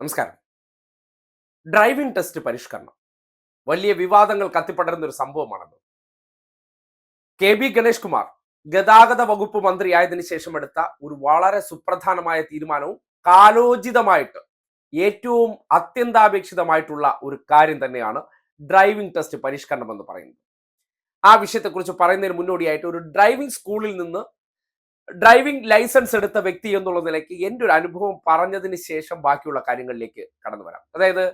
നമസ്കാരം. Driving test പരിഷ്കരണം. വലിയ വിവാദങ്ങൾ കത്തിപ്പടരുന്ന ഒരു സംഭവമാണത്. കെ ബി ഗണേഷ് കുമാർ ഗതാഗത വകുപ്പ് മന്ത്രിയായതിനു ശേഷം എടുത്ത ഒരു വളരെ സുപ്രധാനമായ തീരുമാനവും കാലോചിതമായിട്ട് ഏറ്റവും അത്യന്താപേക്ഷിതമായിട്ടുള്ള ഒരു കാര്യം തന്നെയാണ് ഡ്രൈവിംഗ് ടെസ്റ്റ് പരിഷ്കരണം എന്ന് പറയുന്നത്. ആ വിഷയത്തെക്കുറിച്ച് പറയുന്നതിന് മുന്നോടിയായിട്ട് ഒരു ഡ്രൈവിംഗ് സ്കൂളിൽ നിന്ന് ഡ്രൈവിംഗ് ലൈസൻസ് എടുത്ത വ്യക്തി എന്നുള്ള നിലയ്ക്ക് എന്റെ ഒരു അനുഭവം പറഞ്ഞതിന് ശേഷം ബാക്കിയുള്ള കാര്യങ്ങളിലേക്ക് കടന്നു വരാം. അതായത്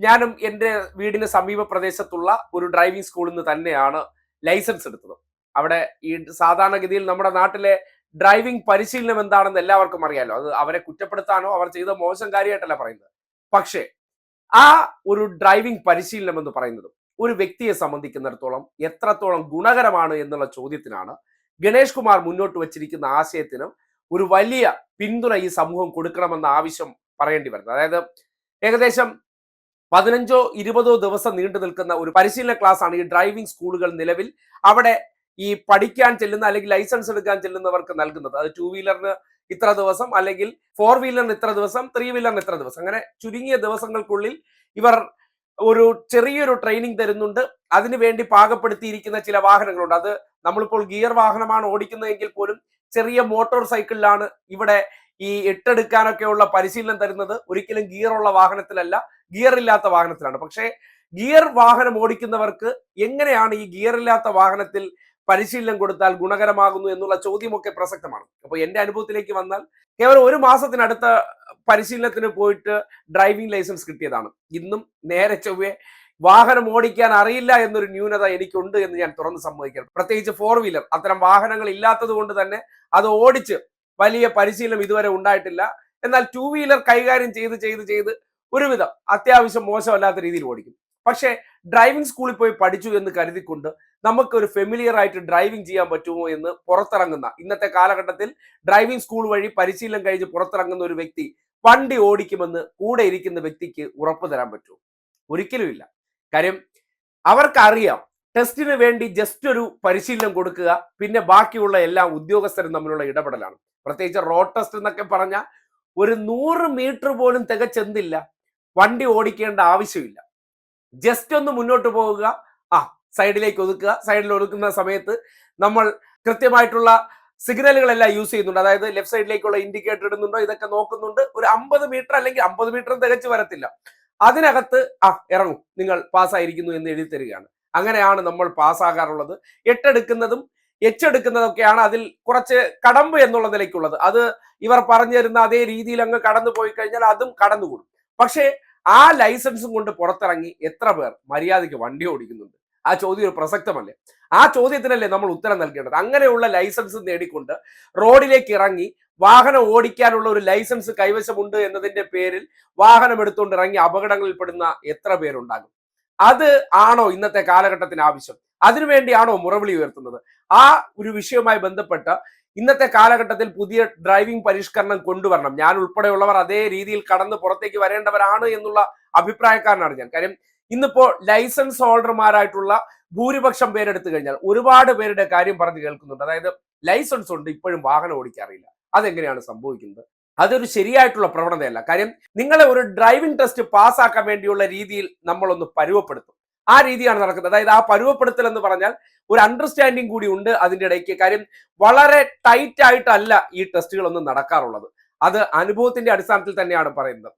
ഞാനും എന്റെ വീടിന് സമീപ പ്രദേശത്തുള്ള ഒരു ഡ്രൈവിംഗ് സ്കൂളിൽ നിന്ന് തന്നെയാണ് ലൈസൻസ് എടുത്തത്. അവിടെ ഈ സാധാരണഗതിയിൽ നമ്മുടെ നാട്ടിലെ ഡ്രൈവിംഗ് പരിശീലനം എന്താണെന്ന് എല്ലാവർക്കും അറിയാലോ. അത് അവരെ കുറ്റപ്പെടുത്താനോ അവർ ചെയ്ത മോശം കാര്യമായിട്ടല്ല പറയുന്നത്. പക്ഷേ ആ ഒരു ഡ്രൈവിംഗ് പരിശീലനം എന്ന് പറയുന്നത് ഒരു വ്യക്തിയെ സംബന്ധിക്കുന്നിടത്തോളം എത്രത്തോളം ഗുണകരമാണ് എന്നുള്ള ചോദ്യത്തിനാണ് ഗണേഷ് കുമാർ മുന്നോട്ട് വച്ചിരിക്കുന്ന ആശയത്തിനും ഒരു വലിയ പിന്തുണ ഈ സമൂഹം കൊടുക്കണമെന്ന ആവശ്യം പറയേണ്ടി വരുന്നത് അതായത് ഏകദേശം പതിനഞ്ചോ ഇരുപതോ ദിവസം നീണ്ടു നിൽക്കുന്ന ഒരു പരിശീലന ക്ലാസ് ആണ് ഈ ഡ്രൈവിംഗ് സ്കൂളുകൾ നിലവിൽ അവിടെ ഈ പഠിക്കാൻ ചെല്ലുന്ന അല്ലെങ്കിൽ ലൈസൻസ് എടുക്കാൻ ചെല്ലുന്നവർക്ക് നൽകുന്നത്. അത് ടു വീലറിന് ഇത്ര ദിവസം അല്ലെങ്കിൽ ഫോർ വീലറിന് ഇത്ര ദിവസം ത്രീ വീലറിന് ഇത്ര ദിവസം. അങ്ങനെ ചുരുങ്ങിയ ദിവസങ്ങൾക്കുള്ളിൽ ഇവർ ഒരു ചെറിയൊരു ട്രെയിനിങ് തരുന്നുണ്ട്. അതിനു വേണ്ടി പാകപ്പെടുത്തിയിരിക്കുന്ന ചില വാഹനങ്ങളുണ്ട്. അത് നമ്മളിപ്പോൾ ഗിയർ വാഹനമാണ് ഓടിക്കുന്നതെങ്കിൽ പോലും ചെറിയ മോട്ടോർ സൈക്കിളിലാണ് ഇവിടെ ഈ എട്ടെടുക്കാനൊക്കെയുള്ള പരിശീലനം തരുന്നത്. ഒരിക്കലും ഗിയർ ഉള്ള വാഹനത്തിലല്ല ഗിയർ ഇല്ലാത്ത വാഹനത്തിലാണ്. പക്ഷേ ഗിയർ വാഹനം ഓടിക്കുന്നവർക്ക് എങ്ങനെയാണ് ഈ ഗിയർ ഇല്ലാത്ത വാഹനത്തിൽ പരിശീലനം കൊടുത്താൽ ഗുണകരമാകുന്നു എന്നുള്ള ചോദ്യമൊക്കെ പ്രസക്തമാണ്. അപ്പോൾ എന്റെ അനുഭവത്തിലേക്ക് വന്നാൽ കേവലം ഒരു മാസത്തിനടുത്ത പരിശീലനത്തിന് പോയിട്ട് ഡ്രൈവിംഗ് ലൈസൻസ് കിട്ടിയതാണ്. ഇന്നും നേരെ ചൊവ്വേ വാഹനം ഓടിക്കാൻ അറിയില്ല എന്നൊരു ന്യൂനത എനിക്കുണ്ട് എന്ന് ഞാൻ തുറന്ന് സമ്മതിക്കണം പ്രത്യേകിച്ച് ഫോർ വീലർ അത്തരം വാഹനങ്ങൾ ഇല്ലാത്തത് കൊണ്ട് തന്നെ അത് ഓടിച്ച് വലിയ പരിശീലനം ഇതുവരെ ഉണ്ടായിട്ടില്ല. എന്നാൽ ടൂ വീലർ കൈകാര്യം ചെയ്ത് ചെയ്ത് ചെയ്ത് ഒരുവിധം അത്യാവശ്യം മോശമല്ലാത്ത രീതിയിൽ ഓടിക്കും. പക്ഷേ ഡ്രൈവിംഗ് സ്കൂളിൽ പോയി പഠിച്ചു എന്ന് കരുതിക്കൊണ്ട് നമുക്കൊരു ഫെമിലിയർ ആയിട്ട് ഡ്രൈവിംഗ് ചെയ്യാൻ പറ്റുമോ എന്ന് പുറത്തിറങ്ങുന്ന ഇന്നത്തെ കാലഘട്ടത്തിൽ ഡ്രൈവിംഗ് സ്കൂൾ വഴി പരിശീലനം കഴിഞ്ഞ് പുറത്തിറങ്ങുന്ന ഒരു വ്യക്തി വണ്ടി ഓടിക്കുമെന്ന് കൂടെ ഇരിക്കുന്ന വ്യക്തിക്ക് ഉറപ്പ് തരാൻ പറ്റുമോ? ഒരിക്കലും ഇല്ല. കാര്യം അവർക്കറിയാം ടെസ്റ്റിന് വേണ്ടി ജസ്റ്റ് ഒരു പരിശീലനം കൊടുക്കുക പിന്നെ ബാക്കിയുള്ള എല്ലാ ഉദ്യോഗസ്ഥരും തമ്മിലുള്ള ഇടപെടലാണ്. പ്രത്യേകിച്ച് റോഡ് ടെസ്റ്റ് എന്നൊക്കെ പറഞ്ഞ ഒരു നൂറ് മീറ്റർ പോലും തികച്ചെന്തില്ല. വണ്ടി ഓടിക്കേണ്ട ആവശ്യമില്ല. ജസ്റ്റ് ഒന്ന് മുന്നോട്ട് പോവുക. ആ സൈഡിലേക്ക് ഒതുക്കുക സൈഡിൽ ഒതുക്കുന്ന സമയത്ത് നമ്മൾ കൃത്യമായിട്ടുള്ള സിഗ്നലുകളെല്ലാം യൂസ് ചെയ്യുന്നുണ്ട്. അതായത് ലെഫ്റ്റ് സൈഡിലേക്കുള്ള ഇൻഡിക്കേറ്റർ ഇടുന്നുണ്ടോ ഇതൊക്കെ നോക്കുന്നുണ്ട്. ഒരു അമ്പത് മീറ്റർ അല്ലെങ്കിൽ അമ്പത് മീറ്റർ തികച്ചു വരത്തില്ല. അതിനകത്ത് ആ ഇറങ്ങും. നിങ്ങൾ പാസ്സായിരിക്കുന്നു എന്ന് എഴുതി തരികയാണ്. അങ്ങനെയാണ് നമ്മൾ പാസ്സാകാറുള്ളത് എട്ടെടുക്കുന്നതും എച്ചെടുക്കുന്നതൊക്കെയാണ് അതിൽ കുറച്ച് കടമ്പ് എന്നുള്ള നിലയ്ക്കുള്ളത്. അത് ഇവർ പറഞ്ഞു തരുന്ന അതേ രീതിയിൽ അങ്ങ് കടന്നു പോയി കഴിഞ്ഞാൽ അതും കടന്നുകൂടും. പക്ഷേ ആ ലൈസൻസും കൊണ്ട് പുറത്തിറങ്ങി എത്ര പേർ മര്യാദയ്ക്ക് വണ്ടി ഓടിക്കുന്നുണ്ട്. ആ ചോദ്യം ഒരു പ്രസക്തമല്ലേ? ആ ചോദ്യത്തിനല്ലേ നമ്മൾ ഉത്തരം നൽകേണ്ടത്? അങ്ങനെയുള്ള ലൈസൻസ് നേടിക്കൊണ്ട് റോഡിലേക്ക് ഇറങ്ങി വാഹനം ഓടിക്കാനുള്ള ഒരു ലൈസൻസ് കൈവശമുണ്ട് എന്നതിന്റെ പേരിൽ വാഹനം എടുത്തുകൊണ്ട് ഇറങ്ങി അപകടങ്ങളിൽപ്പെടുന്ന എത്ര പേരുണ്ടാകും? അത് ആണോ ഇന്നത്തെ കാലഘട്ടത്തിന് ആവശ്യം? അതിനുവേണ്ടിയാണോ മുറവിളി ഉയർത്തുന്നത്? ആ ഒരു വിഷയവുമായി ബന്ധപ്പെട്ട് ഇന്നത്തെ കാലഘട്ടത്തിൽ പുതിയ ഡ്രൈവിംഗ് പരിഷ്കരണം കൊണ്ടുവരണം. ഞാൻ ഉൾപ്പെടെയുള്ളവർ അതേ രീതിയിൽ കടന്ന് പുറത്തേക്ക് വരേണ്ടവരാണ് എന്നുള്ള അഭിപ്രായക്കാരനാണ് ഞാൻ. കാര്യം ഇന്നിപ്പോ ലൈസൻസ് ഹോൾഡർമാരായിട്ടുള്ള ഭൂരിപക്ഷം പേരെടുത്തു കഴിഞ്ഞാൽ ഒരുപാട് പേരുടെ കാര്യം പറഞ്ഞു കേൾക്കുന്നുണ്ട്. അതായത് ലൈസൻസ് ഉണ്ട് ഇപ്പോഴും വാഹനം ഓടിക്കാറില്ല അതെങ്ങനെയാണ് സംഭവിക്കുന്നത്? അതൊരു ശരിയായിട്ടുള്ള പ്രവണതയല്ല. കാര്യം നിങ്ങളെ ഒരു ഡ്രൈവിംഗ് ടെസ്റ്റ് പാസ്സാക്കാൻ വേണ്ടിയുള്ള രീതിയിൽ നമ്മളൊന്ന് പരുവപ്പെടുത്തും. ആ രീതിയാണ് നടക്കുന്നത്. അതായത് ആ പരുവപ്പെടുത്തൽ എന്ന് പറഞ്ഞാൽ ഒരു അണ്ടർസ്റ്റാൻഡിങ് കൂടി ഉണ്ട് അതിന്റെ ഇടയ്ക്ക്. കാര്യം വളരെ ടൈറ്റ് ആയിട്ടല്ല ഈ ടെസ്റ്റുകളൊന്നും നടക്കാറുള്ളത്. അത് അനുഭവത്തിന്റെ അടിസ്ഥാനത്തിൽ തന്നെയാണ് പറയുന്നത്.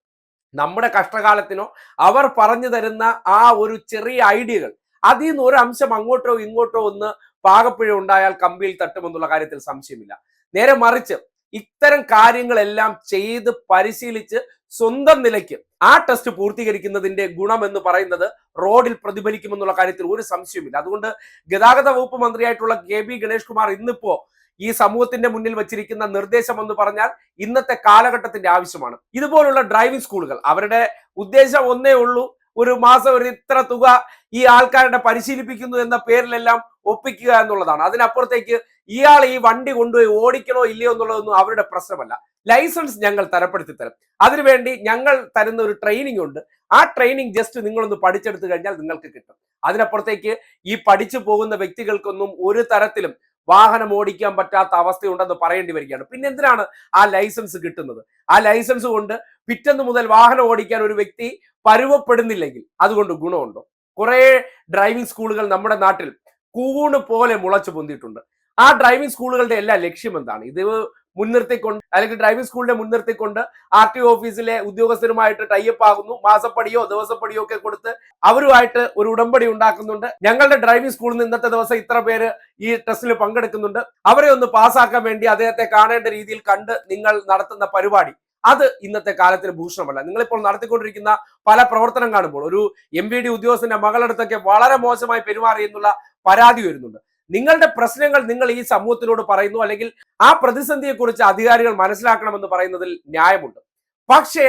നമ്മുടെ കഷ്ടകാലത്തിനോ അവർ പറഞ്ഞു തരുന്ന ആ ഒരു ചെറിയ ഐഡിയകൾ അതിൽ നിന്ന് ഒരു അംശം അങ്ങോട്ടോ ഇങ്ങോട്ടോ ഒന്ന് പാകപ്പിഴ ഉണ്ടായാൽ കമ്പിയിൽ തട്ടുമെന്നുള്ള കാര്യത്തിൽ സംശയമില്ല. നേരെ മറിച്ച് ഇത്തരം കാര്യങ്ങളെല്ലാം ചെയ്ത് പരിശീലിച്ച് സ്വന്തം നിലയ്ക്ക് ആ ടെസ്റ്റ് പൂർത്തീകരിക്കുന്നതിന്റെ ഗുണം എന്ന് പറയുന്നത് റോഡിൽ പ്രതിഫലിക്കുമെന്നുള്ള കാര്യത്തിൽ ഒരു സംശയമില്ല അതുകൊണ്ട് ഗതാഗത വകുപ്പ് മന്ത്രിയായിട്ടുള്ള കെ ബി ഗണേഷ് കുമാർ ഇന്നിപ്പോ ഈ സമൂഹത്തിന്റെ മുന്നിൽ വച്ചിരിക്കുന്ന നിർദ്ദേശം എന്ന് പറഞ്ഞാൽ ഇന്നത്തെ കാലഘട്ടത്തിന്റെ ആവശ്യമാണ്. ഇതുപോലുള്ള ഡ്രൈവിംഗ് സ്കൂളുകൾ അവരുടെ ഉദ്ദേശം ഒന്നേ ഉള്ളൂ ഒരു മാസം ഒരു ഇത്ര തുക ഈ ആൾക്കാരുടെ പരിശീലിപ്പിക്കുന്നു എന്ന പേരിലെല്ലാം ഒപ്പിക്കുക എന്നുള്ളതാണ്. അതിനപ്പുറത്തേക്ക് ഇയാൾ ഈ വണ്ടി കൊണ്ടുപോയി ഓടിക്കണോ ഇല്ലയോ എന്നുള്ളതൊന്നും അവരുടെ പ്രശ്നമല്ല. ലൈസൻസ് ഞങ്ങൾ തരപ്പെടുത്തി തരും. അതിനുവേണ്ടി ഞങ്ങൾ തരുന്ന ഒരു ട്രെയിനിങ് ഉണ്ട്. ആ ട്രെയിനിങ് ജസ്റ്റ് നിങ്ങളൊന്ന് പഠിച്ചെടുത്തു കഴിഞ്ഞാൽ നിങ്ങൾക്ക് കിട്ടും. അതിനപ്പുറത്തേക്ക് ഈ പഠിച്ചു പോകുന്ന വ്യക്തികൾക്കൊന്നും ഒരു തരത്തിലും വാഹനം ഓടിക്കാൻ പറ്റാത്ത അവസ്ഥയുണ്ടെന്ന് പറയേണ്ടി വരികയാണ്. പിന്നെ എന്തിനാണ് ആ ലൈസൻസ് കിട്ടുന്നത്? ആ ലൈസൻസ് കൊണ്ട് പിറ്റന്ന് മുതൽ വാഹനം ഓടിക്കാൻ ഒരു വ്യക്തി പരുവപ്പെടുന്നില്ലെങ്കിൽ അതുകൊണ്ട് ഗുണമുണ്ടോ? കുറെ ഡ്രൈവിംഗ് സ്കൂളുകൾ നമ്മുടെ നാട്ടിൽ കൂണ് പോലെ മുളച്ചു പൊന്തിയിട്ടുണ്ട്. ആ ഡ്രൈവിംഗ് സ്കൂളുകളുടെ എല്ലാ ലക്ഷ്യം എന്താണ്? ഇത് മുൻനിർത്തിക്കൊണ്ട് അല്ലെങ്കിൽ ഡ്രൈവിംഗ് സ്കൂളിനെ മുൻനിർത്തിക്കൊണ്ട് ആർ ടി ഓഫീസിലെ ഉദ്യോഗസ്ഥരുമായിട്ട് ടൈപ്പ് ആകുന്നു. മാസപ്പടിയോ ദിവസപ്പടിയോ ഒക്കെ കൊടുത്ത് അവരുമായിട്ട് ഒരു ഉടമ്പടി ഉണ്ടാക്കുന്നുണ്ട്. ഞങ്ങളുടെ ഡ്രൈവിംഗ് സ്കൂളിൽ നിന്ന് ഇന്നത്തെ ദിവസം ഇത്ര പേര് ഈ ടെസ്റ്റിൽ പങ്കെടുക്കുന്നുണ്ട്. അവരെ ഒന്ന് പാസ്സാക്കാൻ വേണ്ടി അദ്ദേഹത്തെ കാണേണ്ട രീതിയിൽ കണ്ട് നിങ്ങൾ നടത്തുന്ന പരിപാടി. അത് ഇന്നത്തെ കാലത്തിന് ഭൂഷണമല്ല. നിങ്ങളിപ്പോൾ നടത്തിക്കൊണ്ടിരിക്കുന്ന പല പ്രവർത്തനം കാണുമ്പോൾ ഒരു എം ഡി ഉദ്യോഗസ്ഥന്റെ മകളടുത്തൊക്കെ വളരെ മോശമായി പെരുമാറിയെന്നുള്ള പരാതി വരുന്നുണ്ട്. നിങ്ങളുടെ പ്രശ്നങ്ങൾ നിങ്ങൾ ഈ സമൂഹത്തിനോട് പറയുന്നു അല്ലെങ്കിൽ ആ പ്രതിസന്ധിയെക്കുറിച്ച് അധികാരികൾ മനസ്സിലാക്കണമെന്ന് പറയുന്നതിൽ ന്യായമുണ്ട്. പക്ഷേ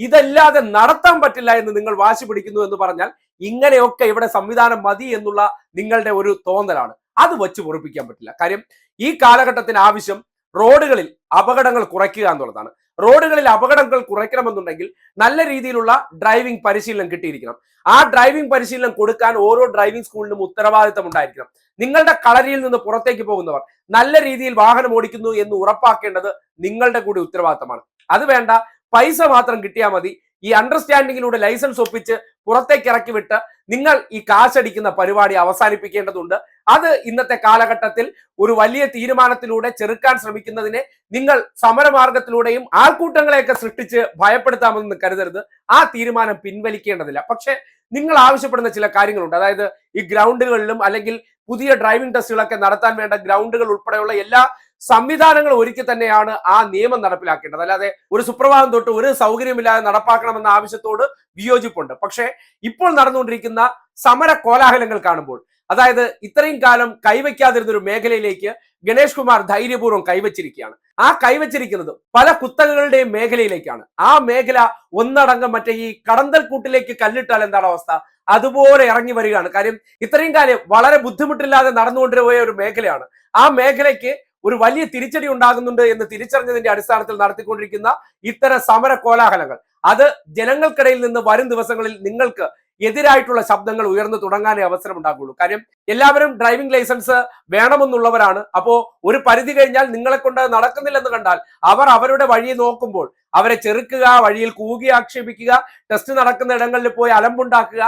ഇതല്ലാതെ നടത്താൻ പറ്റില്ല എന്ന് നിങ്ങൾ വാശി പിടിക്കുന്നു എന്ന് പറഞ്ഞാൽ ഇങ്ങനെയൊക്കെ ഇവിടെ സംവിധാനം മതി എന്നുള്ള നിങ്ങളുടെ ഒരു തോന്നലാണ്. അത് വച്ച് പൊറപ്പിക്കാൻ പറ്റില്ല. കാര്യം ഈ കാലഘട്ടത്തിന് ആവശ്യം റോഡുകളിൽ അപകടങ്ങൾ കുറയ്ക്കുക എന്നുള്ളതാണ്. റോഡുകളിൽ അപകടങ്ങൾ കുറയ്ക്കണമെന്നുണ്ടെങ്കിൽ നല്ല രീതിയിലുള്ള ഡ്രൈവിംഗ് പരിശീലനം കിട്ടിയിരിക്കണം. ആ ഡ്രൈവിംഗ് പരിശീലനം കൊടുക്കാൻ ഓരോ ഡ്രൈവിംഗ് സ്കൂളിനും ഉത്തരവാദിത്തം ഉണ്ടായിരിക്കണം. നിങ്ങളുടെ കളരിയിൽ നിന്ന് പുറത്തേക്ക് പോകുന്നവർ നല്ല രീതിയിൽ വാഹനം ഓടിക്കുന്നു എന്ന് ഉറപ്പാക്കേണ്ടത് നിങ്ങളുടെ കൂടി ഉത്തരവാദിത്തമാണ്. അത് വേണ്ട പൈസ മാത്രം കിട്ടിയാൽ മതി. ഈ അണ്ടർസ്റ്റാൻഡിങ്ങിലൂടെ ലൈസൻസ് ഒപ്പിച്ച് പുറത്തേക്ക് ഇറക്കി വിട്ട് നിങ്ങൾ ഈ കാശടിക്കുന്ന പരിപാടി അവസാനിപ്പിക്കേണ്ടതുണ്ട്. അത് ഇന്നത്തെ കാലഘട്ടത്തിൽ ഒരു വലിയ തീരുമാനത്തിലൂടെ ചെറുക്കാൻ ശ്രമിക്കുന്നതിനെ നിങ്ങൾ സമരമാർഗത്തിലൂടെയും ആൾക്കൂട്ടങ്ങളെയൊക്കെ സൃഷ്ടിച്ച് ഭയപ്പെടുത്താമെന്ന് കരുതരുത്. ആ തീരുമാനം പിൻവലിക്കേണ്ടതില്ല. പക്ഷെ നിങ്ങൾ ആവശ്യപ്പെടുന്ന ചില കാര്യങ്ങളുണ്ട്. അതായത് ഈ ഗ്രൗണ്ടുകളിലും അല്ലെങ്കിൽ പുതിയ ഡ്രൈവിംഗ് ടെസ്റ്റുകളൊക്കെ നടത്താൻ വേണ്ട ഗ്രൗണ്ടുകൾ ഉൾപ്പെടെയുള്ള എല്ലാ സംവിധാനങ്ങളും ഒരുക്കി തന്നെയാണ് ആ നിയമം നടപ്പിലാക്കേണ്ടത്. അല്ലാതെ ഒരു സുപ്രഭാതം തൊട്ട് ഒരു സൗകര്യമില്ലാതെ നടപ്പാക്കണമെന്ന ആവശ്യത്തോട് വിയോജിപ്പുണ്ട്. പക്ഷേ ഇപ്പോൾ നടന്നുകൊണ്ടിരിക്കുന്ന സമര കോലാഹലങ്ങൾ കാണുമ്പോൾ അതായത് ഇത്രയും കാലം കൈവയ്ക്കാതിരുന്ന ഒരു മേഖലയിലേക്ക് ഗണേഷ് കുമാർ ധൈര്യപൂർവം കൈവച്ചിരിക്കുകയാണ്. ആ കൈവച്ചിരിക്കുന്നത് പല കുത്തകകളുടെയും മേഖലയിലേക്കാണ്. ആ മേഖല ഒന്നടങ്കം മറ്റേ ഈ കടന്തൽ കൂട്ടിലേക്ക് കല്ലിട്ടാൽ എന്താണ് അവസ്ഥ? അതുപോലെ ഇറങ്ങി വരികയാണ്. കാര്യം ഇത്രയും കാലം വളരെ ബുദ്ധിമുട്ടില്ലാതെ നടന്നുകൊണ്ടിരുപോയ ഒരു മേഖലയാണ്. ആ മേഖലയ്ക്ക് ഒരു വലിയ തിരിച്ചടി ഉണ്ടാകുന്നുണ്ട് എന്ന് തിരിച്ചറിഞ്ഞതിന്റെ അടിസ്ഥാനത്തിൽ നടത്തിക്കൊണ്ടിരിക്കുന്ന ഇത്തരം സമര കോലാഹലങ്ങൾ. അത് ജനങ്ങൾക്കിടയിൽ നിന്ന് വരും ദിവസങ്ങളിൽ നിങ്ങൾക്ക് എതിരായിട്ടുള്ള ശബ്ദങ്ങൾ ഉയർന്നു തുടങ്ങാനേ അവസരം ഉണ്ടാകുള്ളൂ കാര്യം എല്ലാവരും ഡ്രൈവിംഗ് ലൈസൻസ് വേണമെന്നുള്ളവരാണ്. അപ്പോ ഒരു പരിധി കഴിഞ്ഞാൽ നിങ്ങളെ കൊണ്ട് നടക്കുന്നില്ലെന്ന് കണ്ടാൽ അവർ അവരുടെ വഴി നോക്കുമ്പോൾ അവരെ ചെറുക്കുക വഴിയിൽ കൂകി ആക്ഷേപിക്കുക ടെസ്റ്റ് നടക്കുന്ന ഇടങ്ങളിൽ പോയി അലമ്പുണ്ടാക്കുക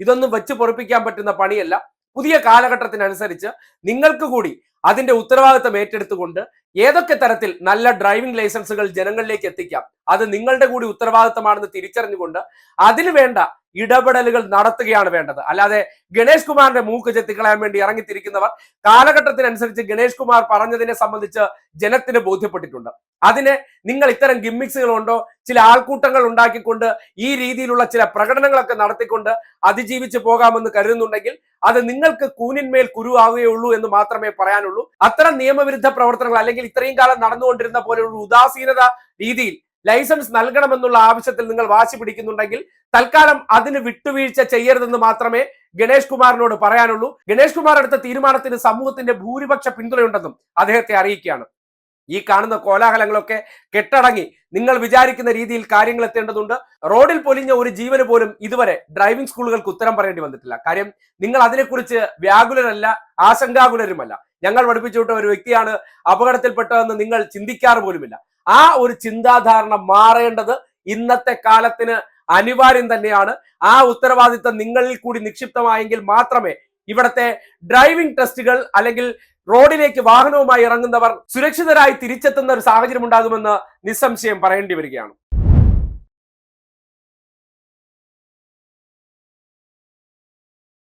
ഇതൊന്നും വെച്ച് പൊറപ്പിക്കാൻ പറ്റുന്ന പണിയല്ല. പുതിയ കാലഘട്ടത്തിനനുസരിച്ച് നിങ്ങൾക്ക് കൂടി അതിന്റെ ഉത്തരവാദിത്തം ഏറ്റെടുത്തുകൊണ്ട് ഏതൊക്കെ തരത്തിൽ നല്ല ഡ്രൈവിംഗ് ലൈസൻസുകൾ ജനങ്ങളിലേക്ക് എത്തിക്കാം? അത് നിങ്ങളുടെ കൂടി ഉത്തരവാദിത്തമാണെന്ന് തിരിച്ചറിഞ്ഞുകൊണ്ട് അതിനു വേണ്ട ഇടപെടലുകൾ നടത്തുകയാണ് വേണ്ടത്. അല്ലാതെ ഗണേഷ് കുമാറിന്റെ മൂക്ക് ചെത്തിക്കളയാൻ വേണ്ടി ഇറങ്ങിത്തിരിക്കുന്നവർ കാലഘട്ടത്തിനനുസരിച്ച് ഗണേഷ് കുമാർ പറഞ്ഞതിനെ സംബന്ധിച്ച് ജനത്തിന് ബോധ്യപ്പെട്ടിട്ടുണ്ട്. അതിന് നിങ്ങൾ ഇത്തരം ഗിമ്മിക്സുകൾ ചില ആൾക്കൂട്ടങ്ങൾ ഉണ്ടാക്കിക്കൊണ്ട് ഈ രീതിയിലുള്ള ചില പ്രകടനങ്ങളൊക്കെ നടത്തിക്കൊണ്ട് അതിജീവിച്ച് പോകാമെന്ന് കരുതുന്നുണ്ടെങ്കിൽ അത് നിങ്ങൾക്ക് കൂനിന്മേൽ കുരുവാകുകയുള്ളൂ എന്ന് മാത്രമേ പറയാനുള്ളൂ. അത്തരം നിയമവിരുദ്ധ പ്രവർത്തനങ്ങൾ അല്ലെങ്കിൽ ഇത്രയും കാലം നടന്നുകൊണ്ടിരുന്ന പോലെയുള്ള ഉദാസീനത രീതിയിൽ ലൈസൻസ് നൽകണമെന്നുള്ള ആവശ്യത്തിൽ നിങ്ങൾ വാശി പിടിക്കുന്നുണ്ടെങ്കിൽ തൽക്കാലം അതിന് വിട്ടുവീഴ്ച ചെയ്യരുതെന്ന് മാത്രമേ ഗണേഷ് കുമാറിനോട് പറയാനുള്ളൂ. ഗണേഷ് കുമാർ എടുത്ത തീരുമാനത്തിന് സമൂഹത്തിന്റെ ഭൂരിപക്ഷ പിന്തുണയുണ്ടെന്നും അദ്ദേഹത്തെ അറിയിക്കുകയാണ്. ഈ കാണുന്ന കോലാഹലങ്ങളൊക്കെ കെട്ടടങ്ങി നിങ്ങൾ വിചാരിക്കുന്ന രീതിയിൽ കാര്യങ്ങൾ എത്തേണ്ടതുണ്ട്. റോഡിൽ പൊലിഞ്ഞ ഒരു ജീവന് പോലും ഇതുവരെ ഡ്രൈവിംഗ് സ്കൂളുകൾക്ക് ഉത്തരം പറയേണ്ടി വന്നിട്ടില്ല. കാര്യം നിങ്ങൾ അതിനെക്കുറിച്ച് വ്യാകുലരല്ല ആശങ്കാകുലരുമല്ല. ഞങ്ങൾ പഠിപ്പിച്ചുവിട്ട ഒരു വ്യക്തിയാണ് അപകടത്തിൽപ്പെട്ടതെന്ന് നിങ്ങൾ ചിന്തിക്കാറ് പോലുമില്ല. ആ ഒരു ചിന്താധാരണ മാറേണ്ടത് ഇന്നത്തെ കാലത്തിന് അനിവാര്യം തന്നെയാണ്. ആ ഉത്തരവാദിത്തം നിങ്ങളിൽ കൂടി നിക്ഷിപ്തമായെങ്കിൽ മാത്രമേ ഇവിടത്തെ ഡ്രൈവിംഗ് ടെസ്റ്റുകൾ അല്ലെങ്കിൽ റോഡിലേക്ക് വാഹനവുമായി ഇറങ്ങുന്നവർ സുരക്ഷിതരായി തിരിച്ചെത്തുന്ന ഒരു സാഹചര്യം ഉണ്ടാകുമെന്ന് നിസ്സംശയം പറയേണ്ടി വരികയാണ്.